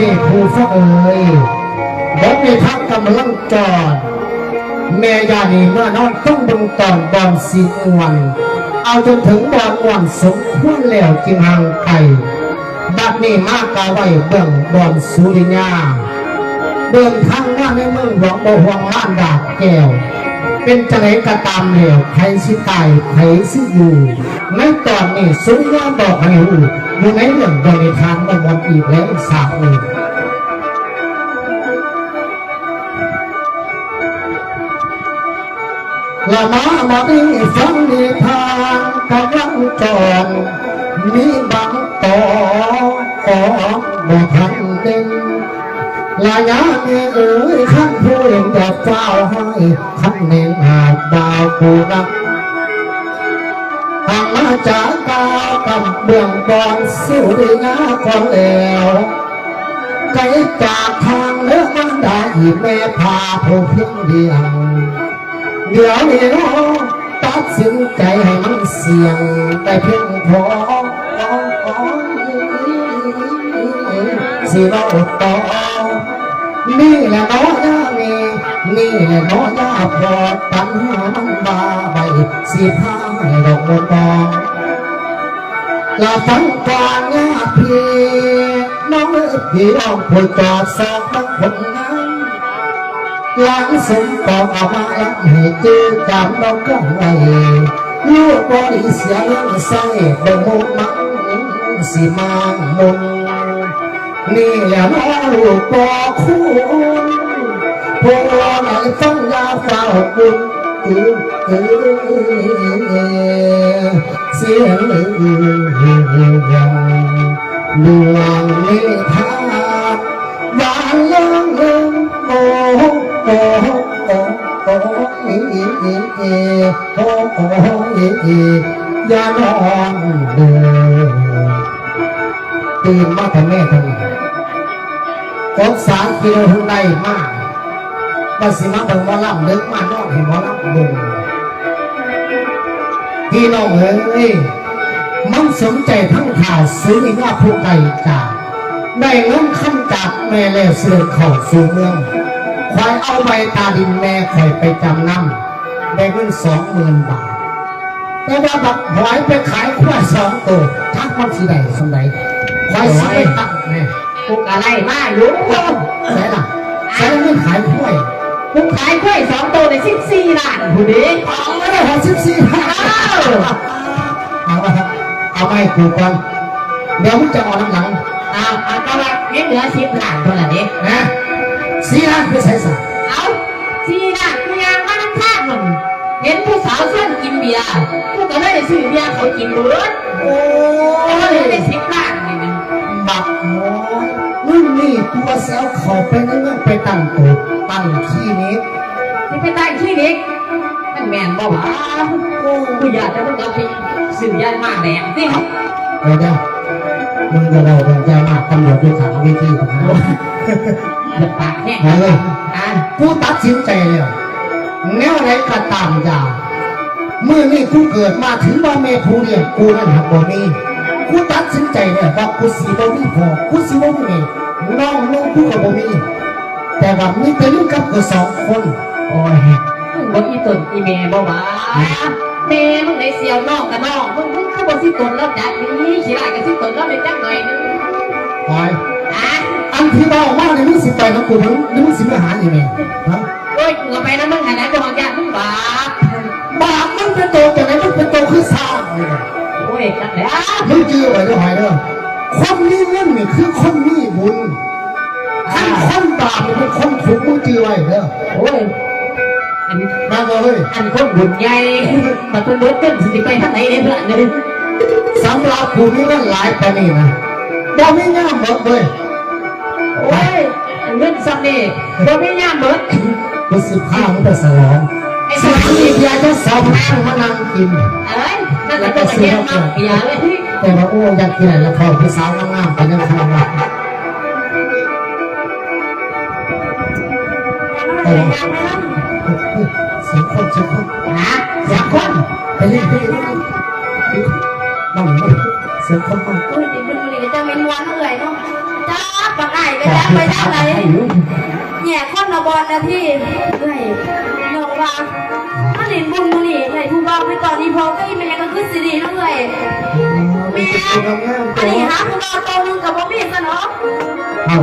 นี้ผู้ฟังเอ่ยบทในทักกำลังจอด แม่ยานีเมื่อนอนต้องดึงตอนบอนสีอวน เอาจนถึงบอนอ่วนสมควรแล้วจึงห่างไกลบัดนี้มากกาไว้เบื้องบอนสุริยาเดินทางมาในเมืองหลวงบ่ห่วงล้านดาบแก้ว เป็นจะไหนก็ตามเหลวใครสิตายใครสิอยู่ในตอนนี้สุริยาบอกให้รู้อยู่ในเรื่องบริทานบนวันอีกแล้วสาวหนึ่งละมามาดีฟังนิทานกำลังจรมีบางต่อของบ่ทันเด่น ลายาเนเอ๋ยขั้นผู้เองดอกเฝ้าให้ขั้นเน้นหาดดาวผู้รักทางมาจากกาวกับเบื้องบอนสุริยาก่อนแล้วไกลจากทางเลือกมันได้แม่พาผู้เพียงเดียวเดี๋ยวนี้น้องตัดสินใจให้มันเสี่ยงแต่เพียงพอสิเราต่อ นี่แหละน้อยยามีนี่แหละน้อยยาพอตันหามันมาใบสิพาห้ดอกมองลาฟังกวางยาพี่น้องเอ๋ยพี่น้องผู้จอดสองทั้งคนนั้นหลังสมปองเอามาล้วให้เจอจำเราก็ไว้ลูกบริเสียเรื่องใส่บ่มุมังสิมางมุง นี่แหละน้องลูกปอคุณพวกไหนฟังยาเฝ้าคุณเออเออเสียงเออดวงนิทานหวานเลื่องเลื่องโอ้โอ้โอ้โอ้อีอีอีอีโอ้โอ้อีอีอย่านอนเลยตื่นมาทำแม่ทำไมกสามกิโลทั้งใดมากมาสิมาเบิ่งหมอลำเลิกมานอนเห็นหมอลำบุงพี่น้องเอ้ยมันสนใจทั้งข่าวซื้อว่าผู้ไก่จ่าได้เงินขั้นจากแม่แล้วเสือเข้าสู่เมืองควายเอาใบตาดินแม่คอยไปจำนำได้เงินสองหมื่นบาท แต่ว่าบักหอยไปขายควายสองตัวทักมันสิได้สมไดควายสิไปตักแม่ กูอะไรมาอยู่ใช่ล่ะใช่เงินขายควายกูขายกล้วยสองตัวในสิบสี่ล้านผู้นี้เอาไม่ได้หกสิบสี่บาทเอาวะเอาไปกูก่อนเดี๋ยวมึงจะเออกน้ำหลังเอาเอาก็ว่าเห็นเหลือสิบล้านเท่านั้นเองนะสี่ล้านคือใส่สัตว์เอาสี่ล้านกูยังมาทั้งข้างมันเห็นผู้สาวชวนกินเบียร์กูก็เลยซื้อเบียร์เขากินเบิดโอ้ก็ยเลยได้สิบล้าน นนี้ตัวแซวเขาไปในเมืองไปตั้งตัวตั้งขี้นี้ที่ไปตั้งคลินิกมันแม่นบ่วะกูอยากจะมึงเอาไปซื้อยามาแดงสิเดี๋ยวเดี๋ยวมึงจะเราเป็นใจมากตำรวจดูขังเวิธีผมนะเดือดปากแห้งมาเลยอะกูตัดสินใจแล้วแนวไหนก็ตามอยาเมื่อนี่กูเกิดมาถึงว่าแม่ผู้เลี้ยงกูนั่นหักบ่มีกูตัดสินใจเนี่ยว่ากูสีบ่มีพอกูสีบ่มีแม่ น้องน้องกูก็บ่มีแต่ว่ามีแต่ลูกกับกูสองคนโอ้ยมึงบ่อีตนอีเมบ่วะแม่มึงไหนเสียวน้องกับน้องมึงมึงเข้าบ่สิตนแล้วจัดนี่ขี้ไรกับสิตนแล้วในจักหน่อยนึงคอยอะอันที่เบามาเนี่ยมึงสิไปกับกูมึงนี่มึงสิมาหาอีแม่ฮะโอ้ยกูก็ไปนะมึงหาไหนบ่ของยากมึงบาปบาปมันเป็นโตแต่ไหนมันเป็นโตคือสร้างเลยนะโอ้ยจักแล้วมึงเจือไว้ด้วยหอยเด้อ คนมีเงินนี่คือคนมีบุญถ้าคนบาปนี่เป็นคนถูกมึงเจือไว้เด้อโอ้ยอันมาก็เลยอันคนบุญใหญ่มันเป็นรถเต้นสิไปทางไหนเนี่ยเพื่อนเนี่ยสำหรับกูมีเงินหลายปานนี้นะบ่มีงามหมดเลยโอ้ยอันเงินซ้ำนี่บ่มีย่ามเบิดกูสิพามึงไปสลองไอ้สสลมัองยนี่นี้เบียร์จะสองนั่งมานั่งกินอะไรนั่นก็เป็นเงี้ยมากอย่าเลย แต่ว่าโอ้อยากกินอะไรแล้วพอพี่สาวงามๆไปยังข้างว่าเสียงคนเสียงคนฮะเสียงคนไปเล่นไปเล่นไปเล่นน้องเสียงคนมันอุ้ยดิมึงเลยจะเป็นวันเอื่อยเนาะจ้าปากไก่ก็ได้ไหนแหน่คนละบอลนะพี่เอ้ยนองว่าถ้าเล่นบุญบุรีไหนผู้บ่าไปตอนนี้พอก็อีแม่ก็คือสิริแล้วเลยไม่ใช่ตัวงา มอันนี้หาผู้บ่าวตัวหนึงกับบ่มีซะเนาะเอา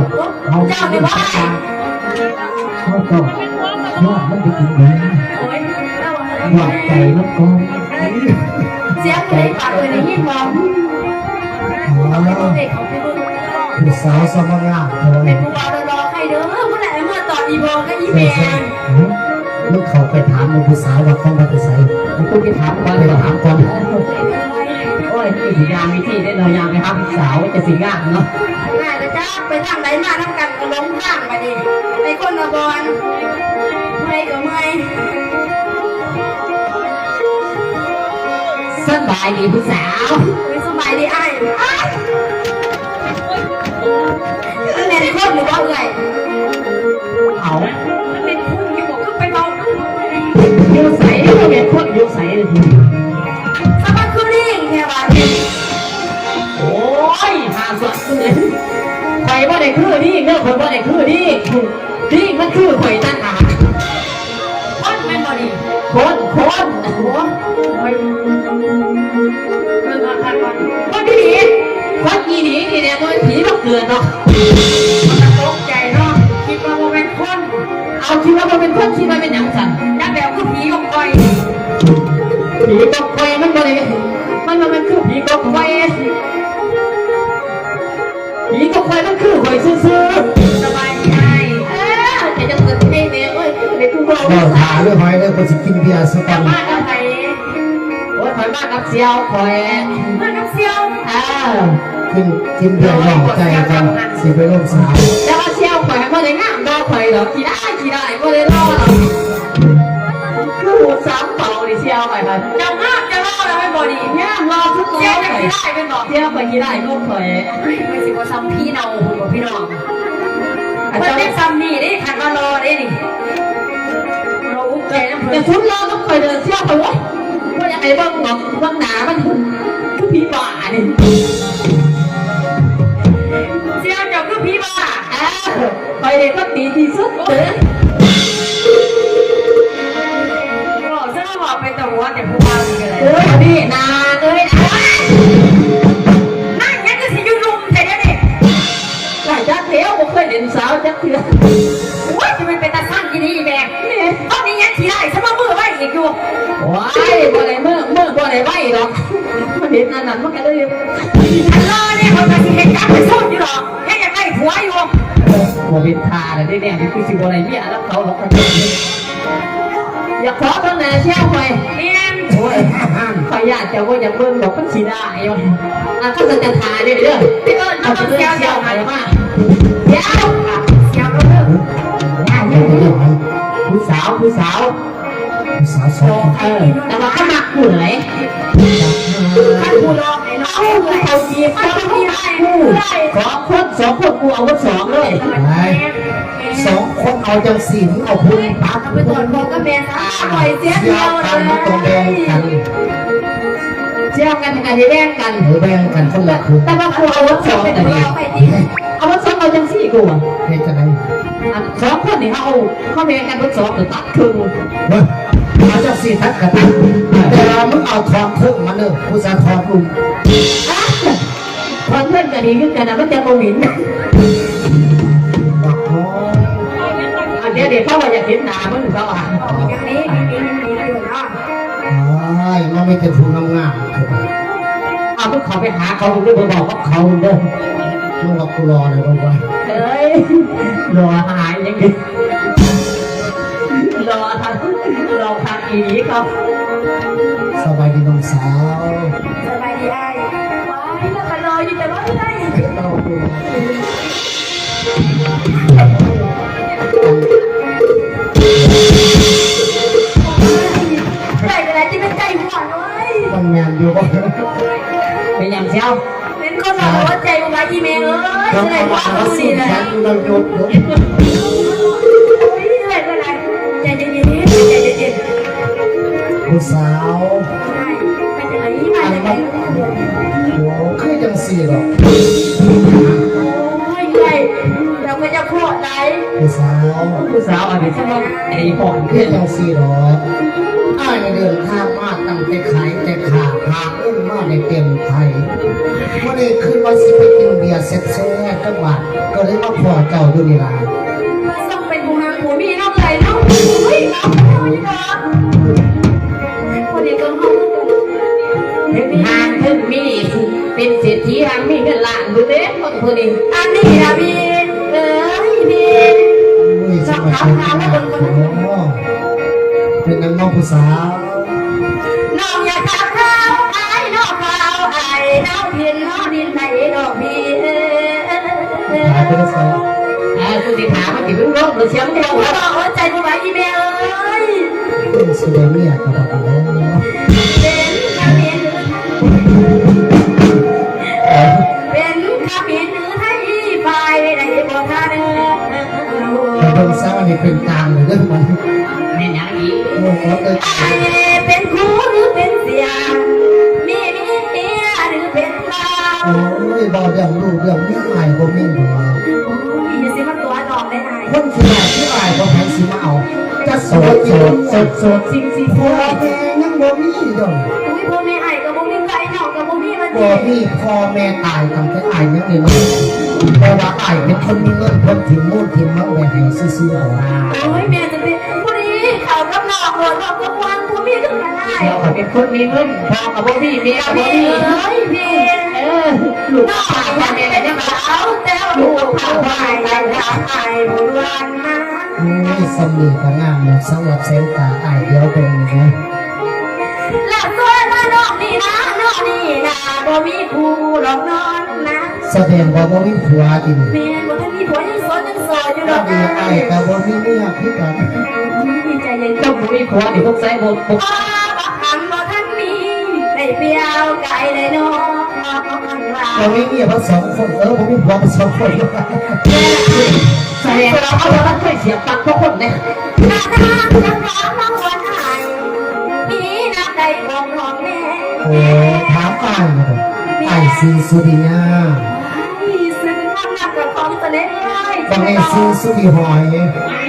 เอาเจ้านี่บ่ให้เขาก็ยอดมันไปถึงไหนโอ้ยเจ้าอะไรหวัดใจมันก็เสียงเพลงปากเลยได้ยินบ่อ๋อเป็นผู้เด็กของพี่บุญผู้สาวสมงามเธอเป็นผู้บ่าวรอใครเด้อผู้ใดเมื่อตอนอีโบก็อีใช่แม่ใช่มึงเขาไปถามมึงผู้สาวว่าเขามาที่ไสมึงต้องไปถามก่อนเลยถามก่อน โอ้ยมีสียามมีที่ได้เรายามไปครับ สาวจะสีงามเนาะง่ายนะจ้าไปทางไหนมาทำกันก็ล้มทางไปดิไอ้คนละบอลเมื่อยก็เมื่อยสบายดีผู้สาวไม่สบายดีไอ้อ้ายคือเล่นคนหรือว่าเอื่อยเอามันเป็นพุ่งอยู่บอกก็ไปเบาอยู่ใส่ก็เป็นคนอยู่ใส่เลยที ได้คือนี่เนื้อคนว่าได้คือนี่นี่มันคือข่อยตั้งหากคนแม่นบอดีคนคนโอ้ยคนคนดีคนอีนี้นี่เนี่ยมันผีมาเกิดเนาะมันตกใจเนาะคิดว่าโมเป็นคน เอาคิดว่ามันเป็นคนคิดว่าเป็นหยังสันยักษ์แบบคือผีของคอยผีกองไฟมันบ่ได้มันมันคือผีกองไฟผีก องไฟมันคือข่อยซื่อสบายดีไอ้ๆเอ้าแต่จะเกิดเพลงเนี่ยเอ้ยเด็กกูบอกเราถาเรื่องหอยเลยคนสิกินเบียร์สักจะวันมากับใครโอ้ยข่อยมากับเสียวข่อยเพื่อนน้องเซียวอ้าวกินกินเบียร์หลอกใจกันสิไปร่วมสาวแต่ว่าเสียวข่อยบ่ได้งามดอกข่อยดอกขี้ได้ขี้ได้บ่ได้รอหรอกคือหูสามเป่าดิเสียวข่อยครับจะงามจะรอแล้วไม่ บอดีงามรอทุกเซีเสียยววจะข่อยกี่ได้เป็นบอกเสียวข่อยขี้ได้ลูกข่อยไม่สิว่าซ้ำพี่เนาคุณบอกพี่น้องเพื่นจารเด็กย์ซ้ำนี่ได้ขัดมารอได้นี่เราอุ้มใจน้ำเพลิแต่นชุดรอต้องข่อยเดินเสียวข่อยว่าว่ายังไงบิ่งหรอกบิ่งหนามันคือผีบ้านี่เซียจ้าคือพี่บ้าอ้าวข่อยเห็นว่าดีที่สุดเด้อ อ้ยนี่นาเอ้ยนะนั่งยังจะสิยุ่รุมแต่เดี๋ยวนี้หลายจักเดียวบ่เคยเห็นสาวจักเทื่อโอ้ยจะเป็นเป็นตาสร้างกินนี่แม่ตอนนี้ยังขี่ได้สมมือไว้อีกอยู่ว้ายบ่ได้เมื่อเมื่อบ่ได้ไหวหรอกมันเห็นอันนั้นมันก็เลยฉันรอเนี่ยเขาจะสิเห็นการไปซ่อนอยู่หรอกแค่อยากได้ผัวอยู่บ่เป็นทาเลยได้เนี่ยคือสิบ่ได้เมียแล้วเขาหรอก อย่าขอตั้งแต่เชี่ยวไปเมียนโอ้ยห้ามขอยอยากจะว่าอย่าเบิ่งดอกมันสิได้อยู่อะถ้าจะจะทาเด้อเด้อพี่เอิญเอาเขาไปต้องเชี่เสียยววเชี่เสียยววไปมามาเดี๋ยวเสียวเสียวแล้วเด้อเดี๋ยวจะหอยผู้สาวผู้สาวผู้สาวสองเออแต่ว่าเขามักผู้ไหนท่านผู้รองไอ้น้อง เอาเลยเขาจีบท่านเขาผู้ผู้ใหญ่ผู้ผู้ใหญ่ขอคนสองคนกูเอาคนสองเลยไปสองคนเอาจังสีมึงเอาคุณปักเอาไปตรวจบอกกับแม่ซะปล่อยเสียเสีเดียยววกัเลนมันต้องแบ่งกันเชี่ยวกันการแย่งกันหรือแบ่งกันคนละครึ่งแต่ว่ากูเอาคนสองเป็นแต่ผู้นี่รองไปดีเอาคนสองเอาจังสี่กูอะเฮ็ดจังได สองคนนี่เขาเอาเขาแบ่งกันคนสองหรือตัดครึ่งเฮ้ยเอาจังสีทักกันแต่ว่ามึงเอาทองครึ่งมันเด้อผู้สาวทองลุงอะคนเพื่อนกันดีขึ้นกันนะมันจะโมหินบอกโอ้อันเดียวเดี๋ยวเขาว่าอยากเห็นหนามึงเขาอะอย่างนี้มีมีมีอยู่เนาะยมันไม่แต่ผู้งามๆคือว่าเอาพวกเขาไปหาเขาดูด้วยบอกว่าเขาเด้อ มึงว่ากูรอเลยบอกว่าเอ้ยรอหายยังไงรอทางรอทางอีนี้เขาสบายดีน้องสาวสบายดีไอ้ไว้แล้วก็รออยู่แต่ว่าไม่ได้เราดูใจเป็นไรที่เป็นใจหัวน้อยมันแมนอยู่บ่เป็นอย่างเชี่ยวเป็นคนเรา หัวใจของไอ้อีเมลเอ้ยต้งจะได้เอาความมารู้สุดีดเลยแขนอยู่เราหยุดเดี๋ยวไม่ได้เป็นไรใจเย็นๆใจเย็นผู้สาวๆเป็นยังไงมาจากไหนโอ้คือจังสี่หรอกโอ้ยใหญ่เราไม่จะพูดผู้สาวผู้สาวอันนี้ใช่ไหมไอ้หอนเพื่ขึ้อนนจังสี่หรอกอ้ายเดินทางมาตั้งแต่ขายแต่ขาหาเงินมาในเต็มไทย วันนี้คืนวันสิไปกินเบียร์เซ็ตแซ่จังหวัดก็เลยมาขอเจ้าดูนี่ล่ะมาส่งเป็นผู้นางผู้มีน้ำใจเนาะเฮ้ยน้ำใจเนาะคนนี้ก็ห้องถึงทางถึงมีเป็นเศรษฐีทางมีเงินล้านดูเด้คนคนนี้อันนี้นะพี่เอ้ยพี่อุ้ยสมัยเป็นเป็นนังน้องผู้สาวายไปได้สองอ่าคุณสิถามมันติดรุ่งโรจน์หรือเสียงเดียวบอกว่าใจกูไว้อีเมลเอ้ยเป็นสุดเมียกับบอกแล้วเป็นคำเห็นเป็นคำเห็นหรือไทยไฟได้บอกท่าเด้อแต่เบิ่งซะอันนี้เป็นกลางเลยเรื่องมันแม่นยังอีกโอ้โห สดสดสดสดจริงจริงพ่อแม่ยังบ่มีดอกอุ้ยพ่อแม่ไอ้กับบ่มีใครนอกกับบ่มีมันบ่มีพ่อแม่ตายตั้งแต่อายยังเด็กน้แต่ว่าไอายเป็นคนมีเงินคนถิ่มมูลถิ่มมังไว้ให้ซื่อๆเอาโอ้ยแม่จะเป็นผู้นี้เขากับนอกหัวนอกกับวันผู้มีถึงกันได้เขาเป็นคนมีเงินพ่อกับบ่มีเมียกับบ่พี่มีเอ้ยพี่เออลูกนอกชายพ่อแม่เป็นเนี่ยมาสาวแต่ลูกเขาไหวแต่ทางไอ้บุญวันนะโอ้ย สำลีก็งามนะสำหรับเส้นตาอายเดียวตรงนี้นะและส่วนว่านอกนี่นะนอกนี่นะบ่มีคู่หรอกนอนนะแสดงว่าบ่มีผัวอีกแม่บ่ทันมีผัวยังโสดยังโสดอยู่ดก็อกมีนะอายแต่บ่มีเมียคือกันดีใจเย็นต้องบ่มีผัวนี่พวกใส่บ่ปกอ๋อบักหันบ่ทันมีได้เปรียวไก่ได้นอนว่า เราไม่มีมาสองคนเออผมมีผัวมาสองคนแสดงว่าเขาบ่เคยเสียปักทุกคนเนี่ยหน้าตาจะร้องน้องวันไหนมีน้ำใจของน้องแม่โอ้ถามอ้ายมาเลยอ้ายซีสุริยาซึ่งความรักกับของเสน่ห์เลยบางไอซีสุริหอย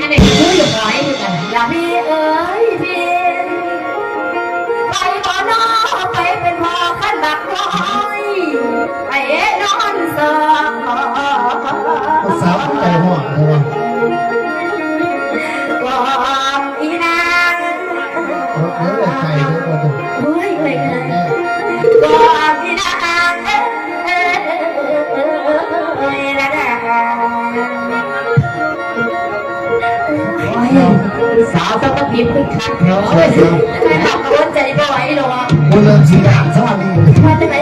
อันนี้คือหอยอยู่กันอย่าพี่ ภาษาวใจห่วงเลยว่ะกองอีนางเออเออใจเลยว่าดูเฮ้ยเลยเลยกองอีนางเออละนะสาวต้องพิมพ์ขึ้นคันาะเออไม่ทำกับวันใจบ่ไหวหรอกกูเริ่มชีด่างสวัสดีมาจากไหน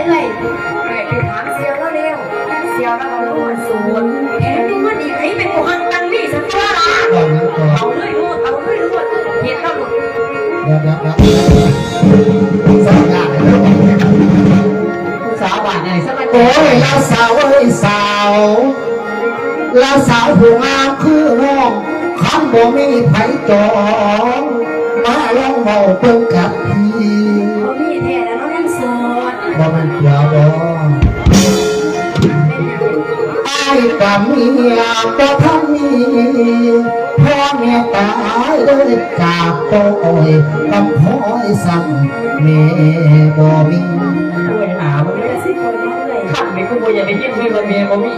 เดี๋ยวเดี๋ยวเดี๋ยสร้างเลยสาวบานไหนสมัยโอ้ยลาสาวเอ้ยสาวลาสาวผู้งามคือน้องคันบ่มีไผจองมาลองเมาเบิ่งกับพี่เขามีแท้แล้วน้องยังโสดบ่มันเปล่าบ่ไอ้กับเมียบ่ทันมี ตายเลยจากโตยกำพ้อยสั่งแม่บ่มีโอ้ยหาบ่ไม่ได้สิคนน้องเลยขันไม่กูบ่อยากได้ยินไม่ว่าเมียบ่มี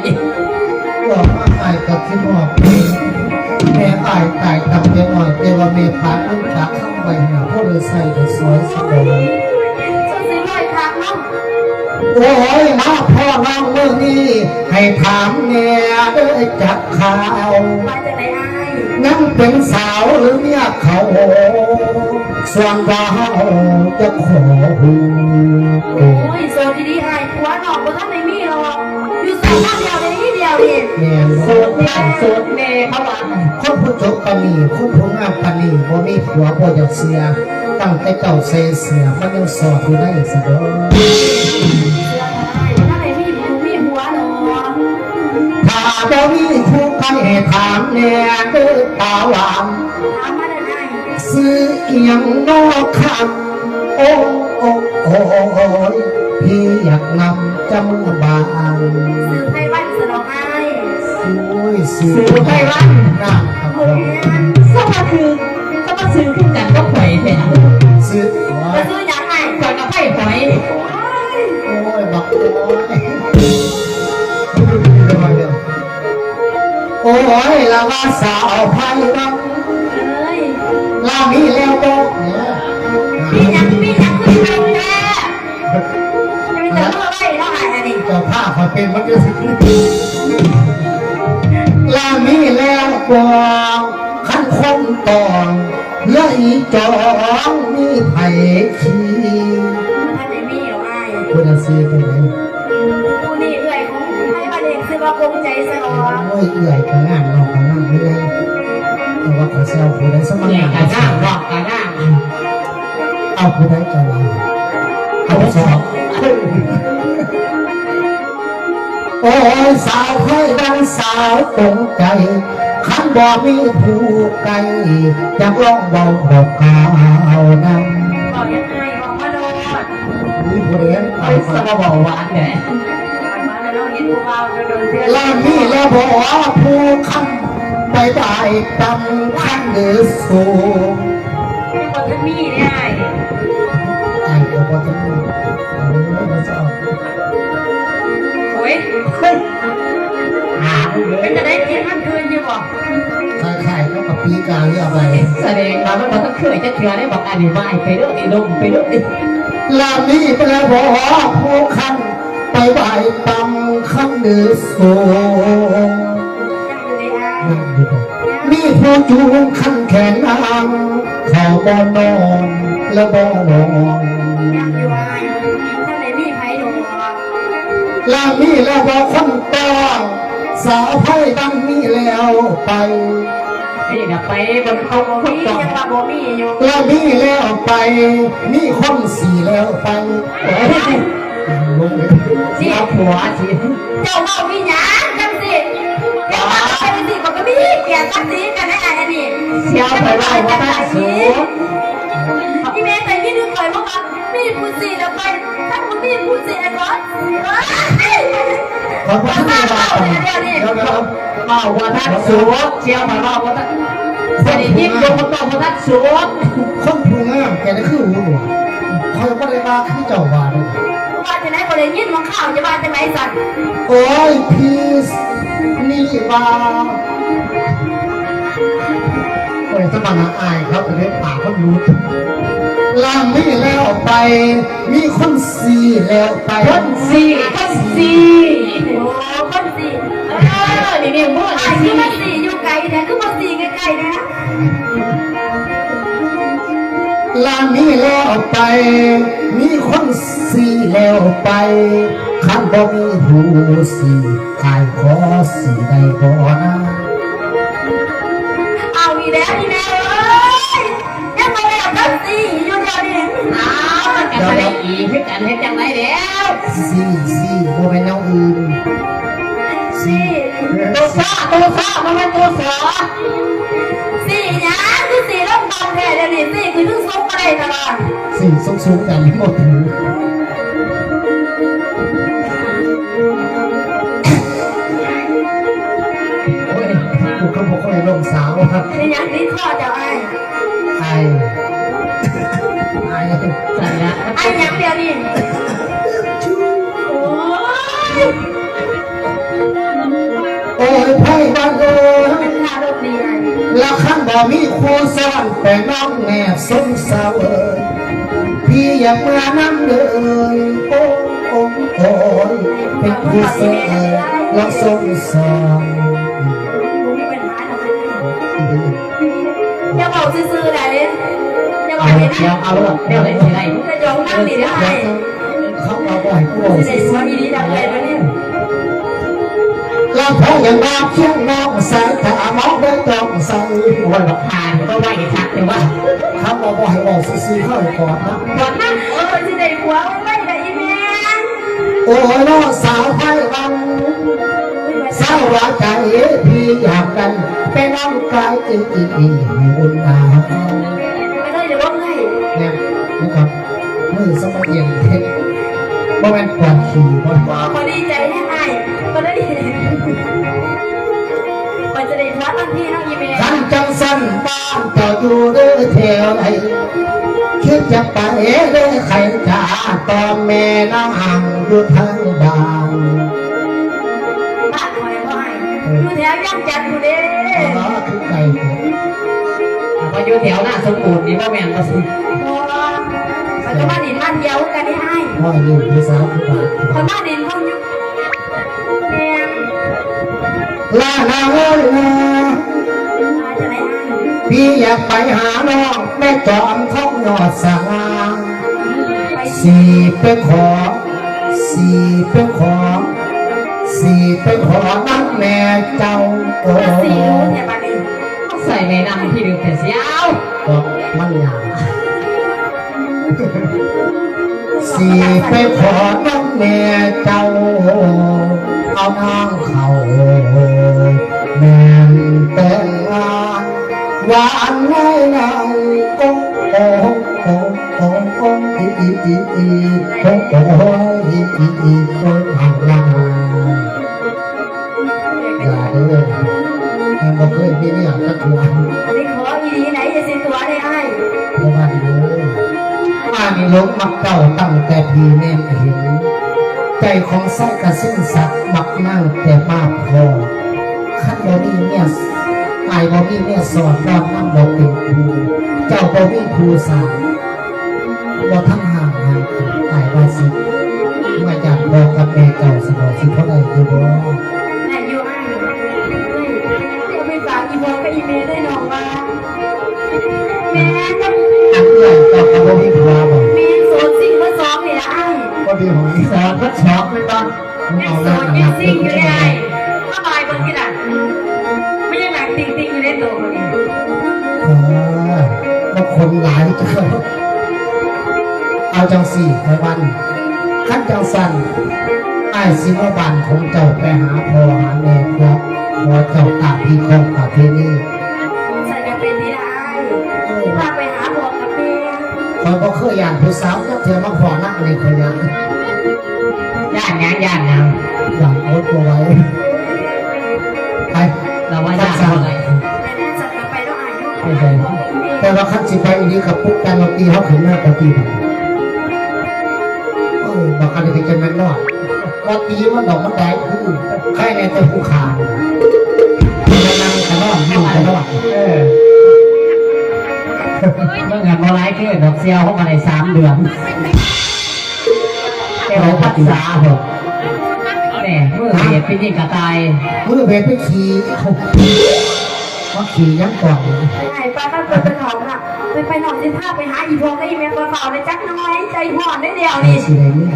บอกว่าไอ้กับที่บอกแม่ไอ้ตายตั้งแต่น้อยแต่ว่าแม่ปากลูกปากข้างไปหาพ่อเลยใส่ได้สวยสวยสดสิลอยคักเนาะโอ้ยน้าพ่อน้องเมื่อนี้ให้ถามแม่เด้อจักข่าวมาจากไหนไอ้ นั่นเป็นสาวหรือเมียเขาส่วนเราจะขอหูโอ้ยโสดดีๆไอ้ผัวน้องบ่ทันได้มีหรอกอยู่สองบ้านเดียวในนี้เดียวเองแม่โสโสดดเนี่ยโสดแม่เขาว่าคนผู้จบปานีคนผู้งามปานีบ่มีผัวบ่อยากเสียตั้งแต่เก่าเสียเสียมันยังสอดอยู่ได้เสมอถ้า คู่ใครให้ถามแน่เด้อตาหวานถามมาได้ไงซื้อเอียงนอกคันโอ้โอ้โอ้ยพี่อยากนำจำบานซื้อให้บ้านสนองไอ้โอ้ยสื่อสื่อไพวันน้ำครับผมสมาคือสมาซื้อขึ้นกันก็หอยแท้สื่อโอ้จะยซื้อยังไงหอยกับไผ่หอยโอ้ยบักโอ้ย ยละว่าสาวไพวันเอ้ยลามีแล้วโตเนี่ยมียังมียังคือทำแน่จะไปเจอเมื่อไรแล้วไงอันนี้เจ้าผ้าขอเป็นมันก็สิลามีแล้วกวางขันคงตองเลยจองมีไผ่ขี้ท่านไหนมีหรอไอ้คุณอาซีเป็นไงผู้ คงใจสลอโอ้ยเอื่อยกันงานเรากันงานไม่ได้แต่ว่าขอเซลผู้ใดสมัครเนี่ยงานกระด้างรอกกระด้างเอาผู้ใดกันเอาสอบโอ้ยสาวเคยดังสาวตรงใจขันบ่มีผู้ไกลอยากลองเบาบอกข่าวนำบอกยังไงบอกมาโดนมีผู้เรียนไปเอาสมามาบอกหวานเนี่ยมาแล้วเห็นผู้เบาโดนเพื่อนลามีแล้วบอกว่าผู้คำไปได้ตำขั้นหรือสูงมีคนท่านมีเนี่ยไอ้เดี๋ยวพอจะมีโอ้ยมันจะเอาโอ้ยหาเลเป็นยจะได้กินมันคืนอยู่บ่ขายขายแล้วกับปีกาเรียกอไรแสดงมาว่าเราต้องเคยจะเถื่อได้บอกอันนี้ไม่ไปเรื่องนี้ลงไปเรื่องนี้ลามีไปแล้วบอกว่าผู้คำไปได้ตำ ขั้นหรือสูงมีผู้จูงขั้นแขนนางเขาบ่นอนและบ่นอนยังอยู่อ้ายท่ไมีไผ่หนูลามีแล้วบอคนต้องสาวไพ่ดังมีแล้วไปนี่นะไปบนเขาคนต่องว่าบ่มีอยู่ลามีแล้วไป มีคนสี่แล้วไป ลงเลยเสียผัวสิเจ้าเมามีหยังจังสิเจ้าว่าไปสิมันก็มีเกียรติศักดิ์ศรีกันได้อันนี้เสียวไปว่าว่าท่านสูงพี่เมย์แต่ยี่นึกเลยว่ามีผู้สี่แล้วไปถ้าคุณมีผู้สี่ไอ้ก้อนขอบคุณที่มาเดี๋ยวเดี๋ยวว่าว่าท่านสูงเสียวไปว่าว่าท่านเสด็จยิ่งลงมาต่อว่าท่านสูงคนผู้งามแกได้คือหูหนวคอยว่าได้มาคือเจ้าว่าเลย ว่าจะไหนก็เลยยินมังข่าวจะมาจะไหนสัตว์โอ้ยพีสนี่ว่าโอ้ยสมานอายครับเรียกปากคนรู้ลามีแล้วไป มีคนสี่แล้วไปคนสี่คนสี่โอ้คนสี่เออนี่เนี่ยมั่วไอ้นี่ที่สี่มันสี่อยู่ไกลเนี่ยคือมันสี่ไกลๆนะลามีแล้วไป มีคนสี่ แล้วไปขันบ่มีหูสี่ขายขอสี่ได้บ่นะเอาอีแล้วนี่แม่เอ้ยยังไม่ได้คนสี่อยู่เดียวนี่อ้าวมันกันอะไรอีกคือกันเฮ็ดจังไรแล้วสี่สี่บ่เป็นแนวอื่นสี่ตัวซ้อตัวซ้อมันเป็นตัวซ้อสี่เนี่ยคือสี่แล้วตอนแท้เดี๋ยวนี้สี่คือถึงซุกอะไรตลอดสี่สูงๆกันหมดหูโอกเขาเลยลงสาวครับนี่ยังติดข้อเจ้าไอ้ไอไอใส่ละไอ้ยังเดียวนี่โอ้ยโอ้ยไพ่บ้านเอ้ยเป็นคารถดีไอ้ละขันบ่ มีครูสอนแต่น้องแง่สงสาวเอ้ยพี่อยากมานั่งเลยโอ้โอ้โอ้ยเป็นครูสอนแล้วสงสาร บอกซื่อๆเลยอย่าบอเอากเลยเดี๋ยวนะเอาลูกเดี๋ยวไหนสิไรจะยอมนั่งดีได้เขาเอาบ่อยกูจะได้สวยดีดังเลยวันนี้เราพยายามเคียงน้องใส่แต่มองได้ต้องใส่โอ้ยบอกผ่านก็ไหวชักแต่ว่าเขาเอาบ่อยออกซื้อๆเข้าก่อนนะก่อนนั่งเออจะได้หัวไว้ได้อีแม่โอ้ยน้องสาวไทย สาวใจพี่อยากกันเป็น้องกายจริงจริงมีอุ่ตาไม่ได้เดี๋ยวว่าไงเนี่ยนี่ครับมือสมัยเย็นเทศบ่แม่นความขี่บ่แม่นพอดีใจแน่ไอ้ก็ได้มันจะได้วัดทันทีต้องยิ้มเองขันจังสั้นบ้านเจ้าอยู่ด้วยเทวไอคิดจะไปเด้ใครจะตอนแม่น้ำอ่างอยู่ทางบ้าน วย่างจันทร์อยู่เด้อ๋อคือไก่เถอยู่แถวหน้าสมบูรณ์นี่บ่แม่นบ่สิบ่มันก็มาดินบ้านเดียวกันได้ให้พ่อยินพี่สาวคือบ้านคนมาดินเขาอยู่แม่ลานาเอ้ยนะมาจะได้ให้พี่อยากไปหาน้องแม่จอมท้องยอดสาราไปสิสี่เป็นขอสี่เป็นขอสี่เป็นขอนัก แม่เจ้าโอ้จะสี่รู้แต่บัดนี้ใส่แม่นำที่ดื่มแต่เสียวบอกมันหยาบสี่เป็นขอนักแม่เจ้า เอานางเขาแม่แต่งงานหวานไว้นางกงโอ้โอ้โอ้โอ้อีอีอีอีโอ้โอ้อีอีอีโอ้เอาละ หลงมักเก่าตั้งแต่พีแม่เห็น ใจของไส้กระสิ้นสัตว์มักนั่งแต่มากพอขั้นบ่มีเนี่ยอายบ่มีเนี่ยสอนรอนน้ำบ่เป็นครูเจ้าบ่มีครูสอนบ่ทั้งห่างห่างอายว่าสิมาจากบอกกับแม่เก่าสิบอสิเท่าใดคือบ่ไหนอยู่ให้เฮ้ยจะไปฝากอีโบกับอีเมย์ได้น้องว่าแม่จะอันเอื้อยเจ้าก็บ่มีครู อ้บ่มีหอยสอนพัดช็อกมันบ่มึงยังเอาโสแล้วดนะยังครัสิ่งอยู่ได้ถ้าบายบิ่งกี่หล่ะไม่ยังหนักติ่งติ่งอยู่ในตัวคนนี้เออก็คนหลายเจ้าเอาจังสี่ไปวันขั้นจังสันไอ้ายสิมาบ้านของเจ้าไปหาพอหาแม่ครับขอเจ้าตาพี่ของตาเพนี่ คอยก็เคยย่านผู้สาวยักเธอมาพอนักในคนยังย่านหยังย่านหยังอย่างโอ๊ตเอาไว้ไปเราว่าย่านเท่าไหร่แม่สัตว์กันไปต้องอายุไปไปแต่ว่าขั้นสิไปอีนี้กับปุ๊กการมาตีเขาขึ้นหน้าปฏิบัติโอ้ยบอกกันเลยจะแม่นรอดว่าตีว่าดอกมันได้คือใครในแต่ผู้ขาดมันนั่งกระรอดอยู่กระรอดเออเมื่อเงินบ่ร้ายคือดอกเสียวเข้ามาในสามเดือนเอวพัดษาหกแหม่เมื่อเหตุเป็นยิ่งกระตายมือเบนไปขี่ว่าขี่ยังก่อนไปไหนป้าก็เปิดเป็นของน่ะไปไปหนอนสิพาไปหาอีโบกับอีเมย์ตัวเก่าเลยจักน้อยใจห่อนได้เดียวไอ้นี่สิไรนี่